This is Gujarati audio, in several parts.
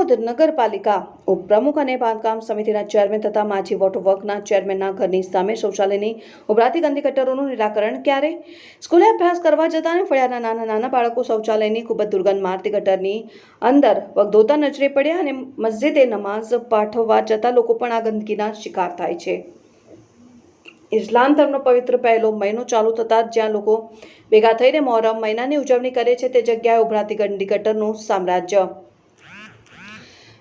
આમોદ નગરપાલિકા ઉપપ્રમુખ અને બાંધકામ સમિતિના ચેરમેન તથા માજી વોટર વર્કના ચેરમેનના ઘરની સામે શૌચાલયની ઉભરાતી ગંદી ગટરોનું નિરાકરણ ક્યારે? સ્કૂલે અભ્યાસ કરવા જતા અને ફળિયાના નાના નાના બાળકો શૌચાલયની ખૂબ જ દુર્ગંધ મારતી ગટરની અંદર વગધોતા નજરે પડ્યા અને મસ્જિદે નમાઝ પાઠવવા જતા લોકો પણ આ ગંદકીના શિકાર થાય છે. ઇસ્લામ ધર્મનો પવિત્ર પહેલો મહિનો ચાલુ થતાં જ્યાં લોકો ભેગા થઈને મોહરમ મહિનાની ઉજવણી કરે છે, તે જગ્યાએ ઉભરાતી ગંદી ગટરનું સામ્રાજ્ય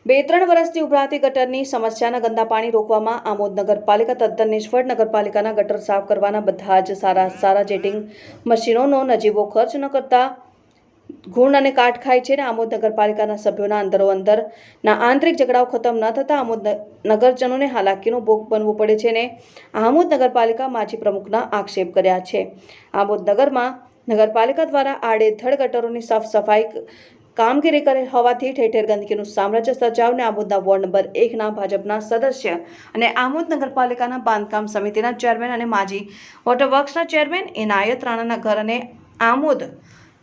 બે ત્રણ વર્ષથી ઉભરાતી ગટરની સમસ્યાના ગંદા પાણી રોકવામાં. આમોદ નગરપાલિકા તદ્દન નિષ્ફળ. નગરપાલિકાના ગટર સાફ કરવાના બધા જ સારા સારા જેટિંગ મશીનોનો નજીવો ખર્ચ ન કરતા ગુણ અને કાટ ખાય છે અને આમોદ નગરપાલિકાના સભ્યોના અંદરો અંદરના આંતરિક ઝઘડાઓ ખતમ ન થતાં આમોદ નગરજનોને હાલાકીનો ભોગ બનવું પડે છે અને આમોદ નગરપાલિકા માજી પ્રમુખના આક્ષેપ કર્યા છે. આમોદ નગરમાં નગરપાલિકા દ્વારા આડેધડ ગટરોની સાફ સફાઈ કામગીરી કરે હોવાથી ઠેર ઠેર ગંદકીનું સામ્રાજ્ય સર્જાવને આમોદના વોર્ડ નંબર એકના ભાજપના સદસ્ય અને આમોદ નગરપાલિકાના બાંધકામ સમિતિના ચેરમેન અને માજી વોટર વર્ક્સના ચેરમેન એનાયત રાણાના ઘર અને આમોદ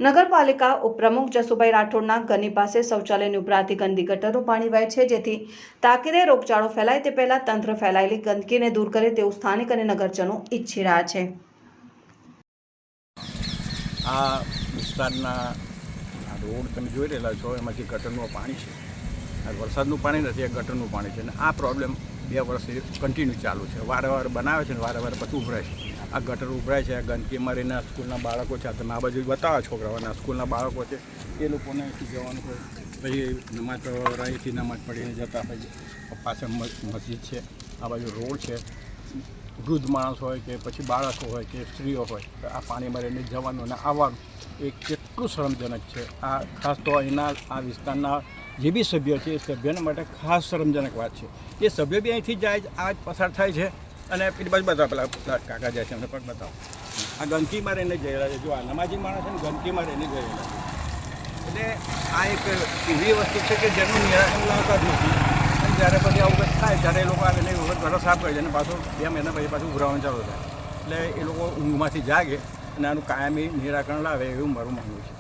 નગરપાલિકા ઉપપ્રમુખ જસુભાઈ રાઠોડના ઘરની પાસે શૌચાલયની ઉભરાતી ગંદી ગટરનું પાણી વહે છે, જેથી તાકીદે રોગચાળો ફેલાય તે પહેલાં તંત્ર ફેલાયેલી ગંદકીને દૂર કરે તેવું સ્થાનિક અને નગરજનો ઈચ્છી રહ્યા છે. આ વિસ્તારના રોડ તમે જોઈ રહેલા છો એમાંથી ગટરનું પાણી છે, આ વરસાદનું પાણી નથી, આ ગટરનું પાણી છે. અને આ પ્રોબ્લેમ બે વર્ષથી કન્ટિન્યુ ચાલુ છે. વારે વારે બનાવે છે ને વારે વારે પછી ઉભરાય છે. આ ગટર ઉભરાય છે, આ ગંદકી મારીને આ સ્કૂલના બાળકો છે, આ તમે આ બાજુ બતાવો છોકરાઓને સ્કૂલના બાળકો છે, એ લોકોને જવાનું હોય. પછી નમાજ અહીંથી નમાજ પડીને જતા પછી પાછળ મસ્જિદ છે, આ બાજુ રોડ છે. વૃદ્ધ માણસ હોય કે પછી બાળકો હોય કે સ્ત્રીઓ હોય આ પાણીમાં રહીને જવાનું અને આવવાનું એ કેટલું શરમજનક છે. આ ખાસ તો અહીંના આ વિસ્તારના જે બી સભ્યો છે, એ સભ્યોને માટે ખાસ શરમજનક વાત છે. એ સભ્ય બી અહીંથી જાય આ પસાર થાય છે અને પેલી બાજુ બધા પેલા કાકા જાય છે, એમને પણ બતાવો. આ ગંદકીમાં રહીને રહ્યા છે. જો આ નમાજી માણસ છે ને, ગંદકીમાં રહીને ગયેલા છે. એટલે આ એક એવી વસ્તુ છે કે જેનું નિરાકરણ લાવતા જ નથી. અને જ્યારે પછી આવું થાય ત્યારે એ લોકો આવીને એ વખત ઘરો સાફ કરી જાય અને પાછું બે મહિના પછી પાછું ઉભરાવાનું ચાલુ થાય. એટલે એ લોકો ઊંઘમાંથી જાગે અને આનું કાયમી નિરાકરણ લાવે એવું મારું માનવું છે.